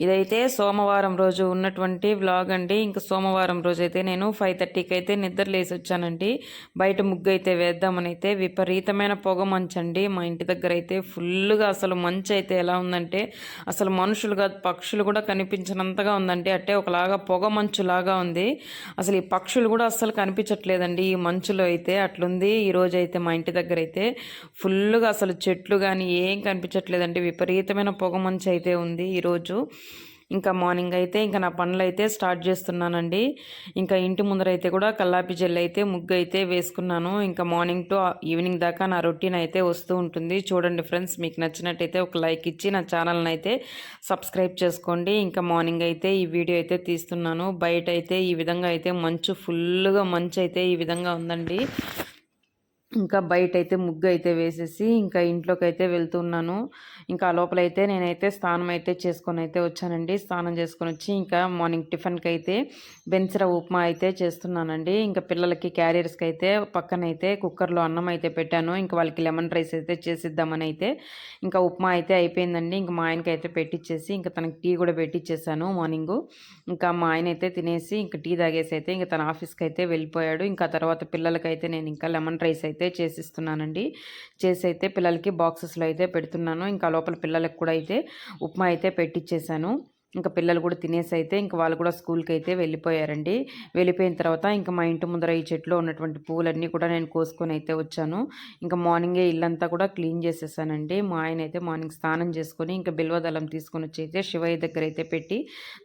ఇదైతే సోమవారం రోజు ఉన్నటువంటి వ్లాగ్ అండి. ఇంకా సోమవారం రోజు అయితే నేను ఫైవ్ థర్టీకి అయితే నిద్ర లేసి వచ్చానండి. బయట ముగ్గు అయితే వేద్దామని అయితే విపరీతమైన పొగ మంచు అండి మా ఇంటి దగ్గర అయితే ఫుల్గా అసలు మంచు అయితే ఎలా ఉందంటే అసలు మనుషులు కాదు పక్షులు కూడా కనిపించినంతగా ఉందండి. అంటే ఒకలాగా పొగ మంచు లాగా ఉంది. అసలు ఈ పక్షులు కూడా అస్సలు కనిపించట్లేదండి ఈ మంచులో అయితే. అట్లుంది. ఈ అయితే మా ఇంటి దగ్గర అయితే ఫుల్గా అసలు చెట్లు కానీ ఏం కనిపించట్లేదండి. విపరీతమైన పొగ మంచు అయితే ఉంది ఈరోజు ఇంకా మార్నింగ్ అయితే ఇంకా నా పనులు అయితే స్టార్ట్ చేస్తున్నానండి. ఇంకా ఇంటి ముందర అయితే కూడా కల్లాపి జెల్ అయితే ముగ్గు అయితే వేసుకున్నాను. ఇంకా మార్నింగ్ టు ఈవినింగ్ దాకా నా రొటీన్ అయితే వస్తూ ఉంటుంది. చూడండి ఫ్రెండ్స్ మీకు నచ్చినట్టయితే ఒక లైక్ ఇచ్చి నా ఛానల్ని అయితే సబ్స్క్రైబ్ చేసుకోండి. ఇంకా మార్నింగ్ అయితే ఈ వీడియో అయితే తీస్తున్నాను. బయట అయితే ఈ విధంగా అయితే మంచు ఫుల్గా మంచు అయితే ఈ విధంగా ఉందండి. ఇంకా బయట అయితే ముగ్గు అయితే వేసేసి ఇంకా ఇంట్లోకి అయితే వెళ్తున్నాను. ఇంకా లోపల అయితే నేనైతే స్నానం అయితే చేసుకొని అయితే వచ్చానండి. స్నానం చేసుకొని వచ్చి ఇంకా మార్నింగ్ టిఫిన్కి అయితే బెన్సిర ఉప్మా అయితే చేస్తున్నానండి. ఇంకా పిల్లలకి క్యారియర్స్కి అయితే పక్కన అయితే కుక్కర్లో అన్నం అయితే పెట్టాను. ఇంకా వాళ్ళకి లెమన్ రైస్ అయితే చేసిద్దామని అయితే ఇంకా ఉప్మా అయితే అయిపోయిందండి. ఇంకా మా ఆయనకి అయితే పెట్టించేసి ఇంకా తనకి టీ కూడా పెట్టించేసాను మార్నింగ్. ఇంకా మా ఆయన అయితే తినేసి ఇంకా టీ తాగేసి అయితే ఇంకా తన ఆఫీస్కి అయితే వెళ్ళిపోయాడు. ఇంకా తర్వాత పిల్లలకైతే నేను ఇంకా లెమన్ రైస్ అయితే చేసిస్తున్నానండి. చేసి అయితే పిల్లలకి బాక్సెస్లో అయితే పెడుతున్నాను. ఇంకా లోపల పిల్లలకు కూడా అయితే ఉప్మా అయితే పెట్టించేశాను ఇంకా పిల్లలు కూడా తినేసి అయితే ఇంకా వాళ్ళు కూడా స్కూల్కి అయితే వెళ్ళిపోయారండి. వెళ్ళిపోయిన తర్వాత ఇంకా మా ఇంటి ముందర ఈ చెట్లో ఉన్నటువంటి పువ్వులన్నీ కూడా నేను కోసుకొని అయితే వచ్చాను. ఇంకా మార్నింగే ఇల్లంతా కూడా క్లీన్ చేసేసానండి. మా ఆయన అయితే మార్నింగ్ స్నానం చేసుకొని ఇంకా బిల్వదళం తీసుకొని వచ్చి అయితే శివయ్య దగ్గర అయితే పెట్టి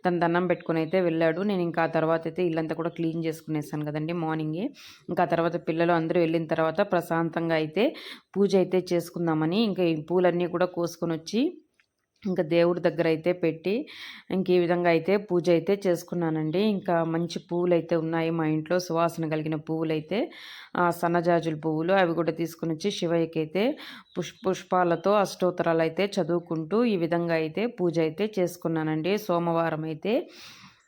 తన దండం పెట్టుకుని అయితే వెళ్ళాడు. నేను ఇంకా ఆ తర్వాత అయితే ఇల్లంతా కూడా క్లీన్ చేసుకునేసాను కదండి మార్నింగే. ఇంకా ఆ తర్వాత పిల్లలు అందరూ వెళ్ళిన తర్వాత ప్రశాంతంగా అయితే పూజ అయితే చేసుకుందామని ఇంకా ఈ పూలన్నీ కూడా కోసుకొని వచ్చి ఇంకా దేవుడి దగ్గర అయితే పెట్టి ఇంక ఈ విధంగా అయితే పూజ అయితే చేసుకున్నానండి. ఇంకా మంచి పువ్వులు అయితే ఉన్నాయి మా ఇంట్లో. సువాసన కలిగిన పువ్వులు అయితే సన్నజాజుల పువ్వులు అవి కూడా తీసుకుని వచ్చి శివయ్యకి అయితే పుష్ పుష్పాలతో అష్టోత్తరాలు అయితే చదువుకుంటూ ఈ విధంగా అయితే పూజ అయితే చేసుకున్నానండి. సోమవారం అయితే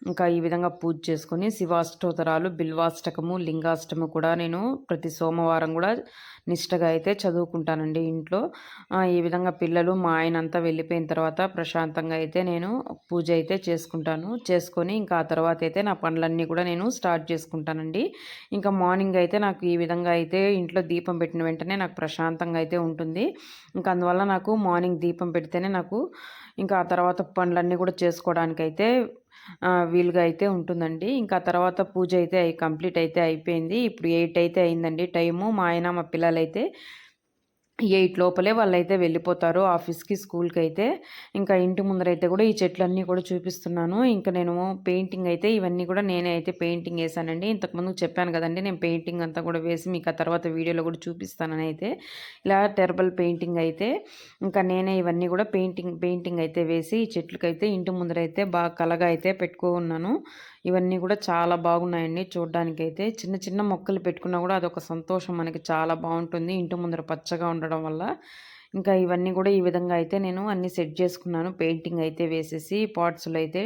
ఇంకా ఈ విధంగా పూజ చేసుకొని శివాష్టోత్తరాలు బిల్వాష్టకము లింగాష్టము కూడా నేను ప్రతి సోమవారం కూడా నిష్టగా అయితే చదువుకుంటానండి ఇంట్లో. ఈ విధంగా పిల్లలు మా ఆయన అంతా వెళ్ళిపోయిన తర్వాత ప్రశాంతంగా అయితే నేను పూజ అయితే చేసుకుంటాను. చేసుకొని ఇంకా ఆ తర్వాత అయితే నా పనులన్నీ కూడా నేను స్టార్ట్ చేసుకుంటానండి. ఇంకా మార్నింగ్ అయితే నాకు ఈ విధంగా అయితే ఇంట్లో దీపం పెట్టిన వెంటనే నాకు ప్రశాంతంగా అయితే ఉంటుంది. ఇంకా అందువల్ల నాకు మార్నింగ్ దీపం పెడితేనే నాకు ఇంకా ఆ తర్వాత పనులన్నీ కూడా చేసుకోవడానికి అయితే వీలుగా అయితే ఉంటుందండి. ఇంకా తర్వాత పూజ అయితే కంప్లీట్ అయితే అయిపోయింది. ఇప్పుడు ఎయిట్ అయితే అయిందండి టైము. మా ఆయన మా పిల్లలైతే ఎయిట్ లోపలే వాళ్ళైతే వెళ్ళిపోతారు ఆఫీస్కి స్కూల్కి అయితే ఇంకా ఇంటి ముందరైతే కూడా ఈ చెట్లన్నీ కూడా చూపిస్తున్నాను. ఇంకా నేను పెయింటింగ్ అయితే ఇవన్నీ కూడా నేనే అయితే పెయింటింగ్ వేసానండి. ఇంతకుముందు చెప్పాను కదండి నేను పెయింటింగ్ అంతా కూడా వేసి మీకు ఆ తర్వాత వీడియోలో కూడా చూపిస్తానని అయితే. ఇలా టెర్బల్ పెయింటింగ్ అయితే ఇంకా నేనే ఇవన్నీ కూడా పెయింటింగ్ పెయింటింగ్ అయితే వేసి ఈ చెట్లకైతే ఇంటి ముందరైతే బాగా కలగా అయితే పెట్టుకో ఉన్నాను ఇవన్నీ కూడా చాలా బాగున్నాయండి చూడడానికైతే. చిన్న చిన్న మొక్కలు పెట్టుకున్నా కూడా అదొక సంతోషం మనకి చాలా బాగుంటుంది ఇంటి ముందర పచ్చగా ఉండడం వల్ల. ఇంకా ఇవన్నీ కూడా ఈ విధంగా అయితే నేను అన్నీ సెట్ చేసుకున్నాను. పెయింటింగ్ అయితే వేసేసి పాట్స్లో అయితే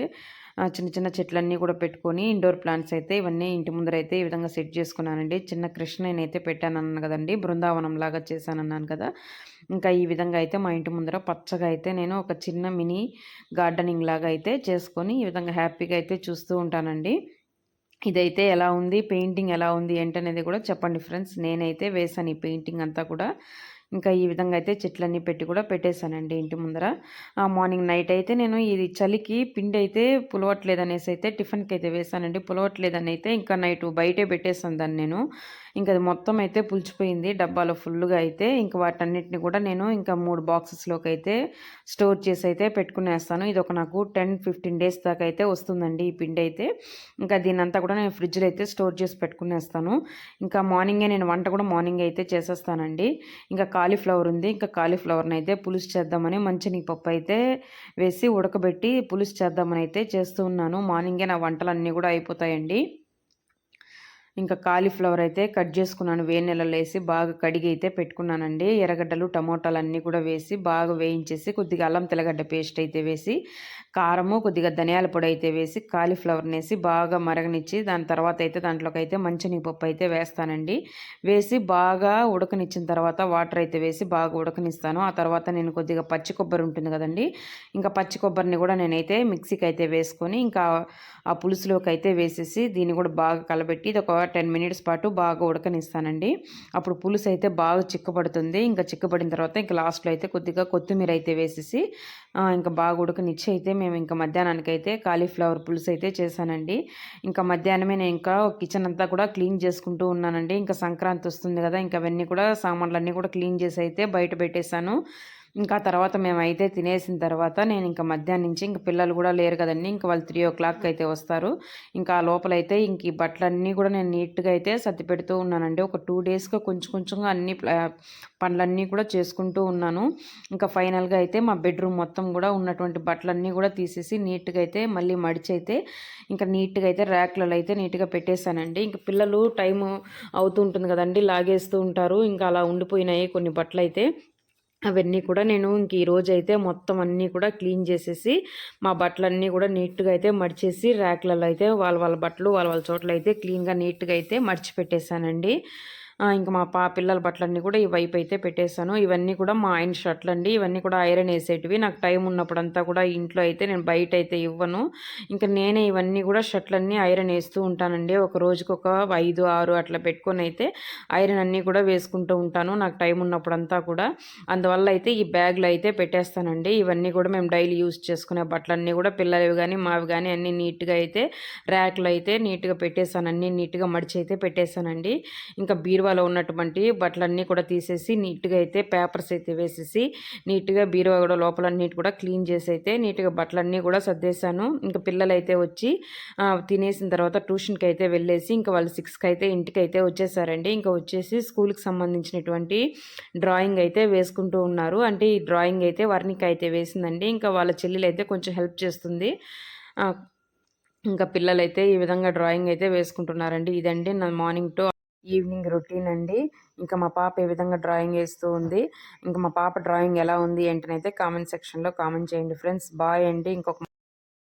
చిన్న చిన్న చెట్లన్నీ కూడా పెట్టుకొని ఇండోర్ ప్లాంట్స్ అయితే ఇవన్నీ ఇంటి ముందర అయితే ఈ విధంగా సెట్ చేసుకున్నానండి. చిన్న కృష్ణ అయితే పెట్టాను అన్నాను కదండి. బృందావనం లాగా చేశానన్నాను కదా. ఇంకా ఈ విధంగా అయితే మా ఇంటి ముందర పచ్చగా అయితే నేను ఒక చిన్న మినీ గార్డెనింగ్ లాగా అయితే చేసుకొని ఈ విధంగా హ్యాపీగా అయితే చూస్తూ ఉంటానండి. ఇదైతే ఎలా ఉంది? పెయింటింగ్ ఎలా ఉంది? ఏంటనేది కూడా చెప్పండి ఫ్రెండ్స్ నేనైతే వేసాను ఈ పెయింటింగ్ అంతా కూడా. ఇంకా ఈ విధంగా అయితే చెట్లన్నీ పెట్టి కూడా పెట్టేశానండి ఇంటి ముందర. మార్నింగ్ నైట్ అయితే నేను ఇది చలికి పిండి అయితే పులవట్లేదు అనేసి అయితే టిఫిన్కి అయితే వేసానండి పులవట్లేదని అయితే ఇంకా నైట్ బయటే పెట్టేసాను దాన్ని నేను. ఇంకా అది మొత్తం అయితే పులిచిపోయింది. డబ్బాలో ఫుల్గా అయితే ఇంకా వాటన్నిటిని కూడా నేను ఇంకా మూడు బాక్సెస్లోకి అయితే స్టోర్ చేసి అయితే పెట్టుకునేస్తాను. ఇది ఒక నాకు టెన్ ఫిఫ్టీన్ డేస్ దాకా అయితే వస్తుందండి ఈ పిండి అయితే. ఇంకా దీనంతా కూడా నేను ఫ్రిడ్జ్లో అయితే స్టోర్ చేసి పెట్టుకునేస్తాను. ఇంకా మార్నింగే నేను వంట కూడా మార్నింగ్ అయితే చేసేస్తానండి. ఇంకా కాలీఫ్లవర్ ఉంది. ఇంకా కాలీఫ్లవర్ని అయితే పులుసు చేద్దామని మంచి పప్పు అయితే వేసి ఉడకబెట్టి పులుసు చేద్దామని అయితే చేస్తూ ఉన్నాను. మార్నింగే నా వంటలన్నీ కూడా అయిపోతాయండి. ఇంకా కాలీఫ్లవర్ అయితే కట్ చేసుకున్నాను. వేడి నెలలో వేసి బాగా కడిగి అయితే పెట్టుకున్నానండి. ఎర్రగడ్డలు టమోటాలు అన్నీ కూడా వేసి బాగా వేయించేసి కొద్దిగా అల్లం తెల్లగడ్డ పేస్ట్ అయితే వేసి కారము కొద్దిగా ధనియాల పొడి అయితే వేసి కాలీఫ్లవర్ని వేసి బాగా మరగనిచ్చి దాని తర్వాత అయితే దాంట్లోకి అయితే మంచినీపప్పు అయితే వేస్తానండి. వేసి బాగా ఉడకనిచ్చిన తర్వాత వాటర్ అయితే వేసి బాగా ఉడకనిస్తాను. ఆ తర్వాత నేను కొద్దిగా పచ్చి కొబ్బరి ఉంటుంది కదండి ఇంకా పచ్చి కొబ్బరిని కూడా నేనైతే మిక్సీకి అయితే వేసుకొని ఇంకా ఆ పులుసులోకి అయితే వేసేసి దీన్ని కూడా బాగా కలబెట్టి ఇది ఒక టెన్ మినిట్స్ పాటు బాగా ఉడకనిస్తానండి. అప్పుడు పులుసు అయితే బాగా చిక్కబడుతుంది. ఇంకా చిక్కబడిన తర్వాత ఇంకా లాస్ట్లో అయితే కొద్దిగా కొత్తిమీర అయితే వేసేసి ఇంకా బాగా ఉడకనిచ్చి అయితే మేము ఇంకా మధ్యాహ్నానికి అయితే కాలీఫ్లవర్ పులుసు అయితే చేశానండి. ఇంకా మధ్యాహ్నమే నేను ఇంకా కిచెన్ అంతా కూడా క్లీన్ చేసుకుంటూ ఉన్నానండి. ఇంకా సంక్రాంతి వస్తుంది కదా ఇంకా అవన్నీ కూడా సామాన్లన్నీ కూడా క్లీన్ చేసి అయితే బయట పెట్టేశాను. ఇంకా తర్వాత మేమైతే తినేసిన తర్వాత నేను ఇంకా మధ్యాహ్నం నుంచి ఇంక పిల్లలు కూడా లేరు కదండి. ఇంకా వాళ్ళు త్రీ ఓ క్లాక్ అయితే వస్తారు. ఇంకా లోపలైతే ఇంక ఈ బట్టలన్నీ కూడా నేను నీట్గా అయితే సర్ది పెడుతూ ఉన్నానండి. ఒక టూ డేస్గా కొంచెం కొంచెంగా అన్ని పనులన్నీ కూడా చేసుకుంటూ ఉన్నాను. ఇంకా ఫైనల్గా అయితే మా బెడ్రూమ్ మొత్తం కూడా ఉన్నటువంటి బట్టలన్నీ కూడా తీసేసి నీట్గా అయితే మళ్ళీ మడిచి అయితే ఇంకా నీట్గా అయితే ర్యాక్లలో అయితే నీట్గా పెట్టేశానండి. ఇంకా పిల్లలు టైం అవుతుంటుంది కదండి. లాగేస్తూ ఉంటారు. ఇంకా అలా ఉండిపోయినాయి కొన్ని బట్టలు అయితే అవన్నీ కూడా నేను ఇంక ఈరోజు అయితే మొత్తం అన్నీ కూడా క్లీన్ చేసేసి మా బట్టలన్నీ కూడా నీట్గా అయితే మడిచేసి ర్యాక్లలో అయితే వాళ్ళ వాళ్ళ బట్టలు వాళ్ళ వాళ్ళ చోట్ల అయితే క్లీన్గా నీట్గా అయితే మడిచి పెట్టేశానండి ఇంకా మా పా పిల్లల బట్టలన్నీ కూడా ఈ వైపు అయితే పెట్టేశాను. ఇవన్నీ కూడా మా ఆయన షర్ట్లు అండి. ఇవన్నీ కూడా ఐరన్ వేసేటివి. నాకు టైం ఉన్నప్పుడంతా కూడా ఇంట్లో అయితే నేను బయట అయితే ఇవ్వను. ఇంకా నేనే ఇవన్నీ కూడా షర్ట్లన్నీ ఐరన్ వేస్తూ ఉంటానండి. ఒక రోజుకి ఒక ఐదు ఆరు అట్లా పెట్టుకొని అయితే ఐరన్ అన్నీ కూడా వేసుకుంటూ ఉంటాను. నాకు టైం ఉన్నప్పుడంతా కూడా. అందువల్ల అయితే ఈ బ్యాగ్లో అయితే పెట్టేస్తానండి. ఇవన్నీ కూడా మేము డైలీ యూజ్ చేసుకునే బట్టలన్నీ కూడా పిల్లలవి కానీ మావి కానీ అన్నీ నీట్గా అయితే ర్యాక్లో అయితే నీట్గా పెట్టేశాను. అన్నీ నీట్గా మడిచి అయితే పెట్టేశానండి. ఇంకా బీరు బీరువాలో ఉన్నటువంటి బట్టలన్నీ కూడా తీసేసి నీట్గా అయితే పేపర్స్ అయితే వేసేసి నీట్గా బీరువా కూడా లోపలన్నిటి కూడా క్లీన్ చేసి అయితే నీట్గా బట్టలన్నీ కూడా సర్దేశాను. ఇంకా పిల్లలైతే వచ్చి తినేసిన తర్వాత ట్యూషన్కి అయితే వెళ్ళేసి ఇంకా వాళ్ళు సిక్స్కి అయితే ఇంటికి అయితే వచ్చేసారండి. ఇంకా వచ్చేసి స్కూల్కి సంబంధించినటువంటి డ్రాయింగ్ అయితే వేసుకుంటూ ఉన్నారు. అంటే ఈ డ్రాయింగ్ అయితే వర్ణిక అయితే వేసిందండి. ఇంకా వాళ్ళ చెల్లెలు అయితే కొంచెం హెల్ప్ చేస్తుంది. ఇంకా పిల్లలైతే ఈ విధంగా డ్రాయింగ్ అయితే వేసుకుంటున్నారండి. ఇదండి నా మార్నింగ్ టు ఈవినింగ్ రొటీన్ అండి. ఇంకా మా పాప ఏ విధంగా డ్రాయింగ్ వేస్తూ ఉంది ఇంకా మా పాప డ్రాయింగ్ ఎలా ఉంది ఏంటనైతే కామెంట్ సెక్షన్లో కామెంట్ చేయండి. ఫ్రెండ్స్ బాయ్ అండి. ఇంకొక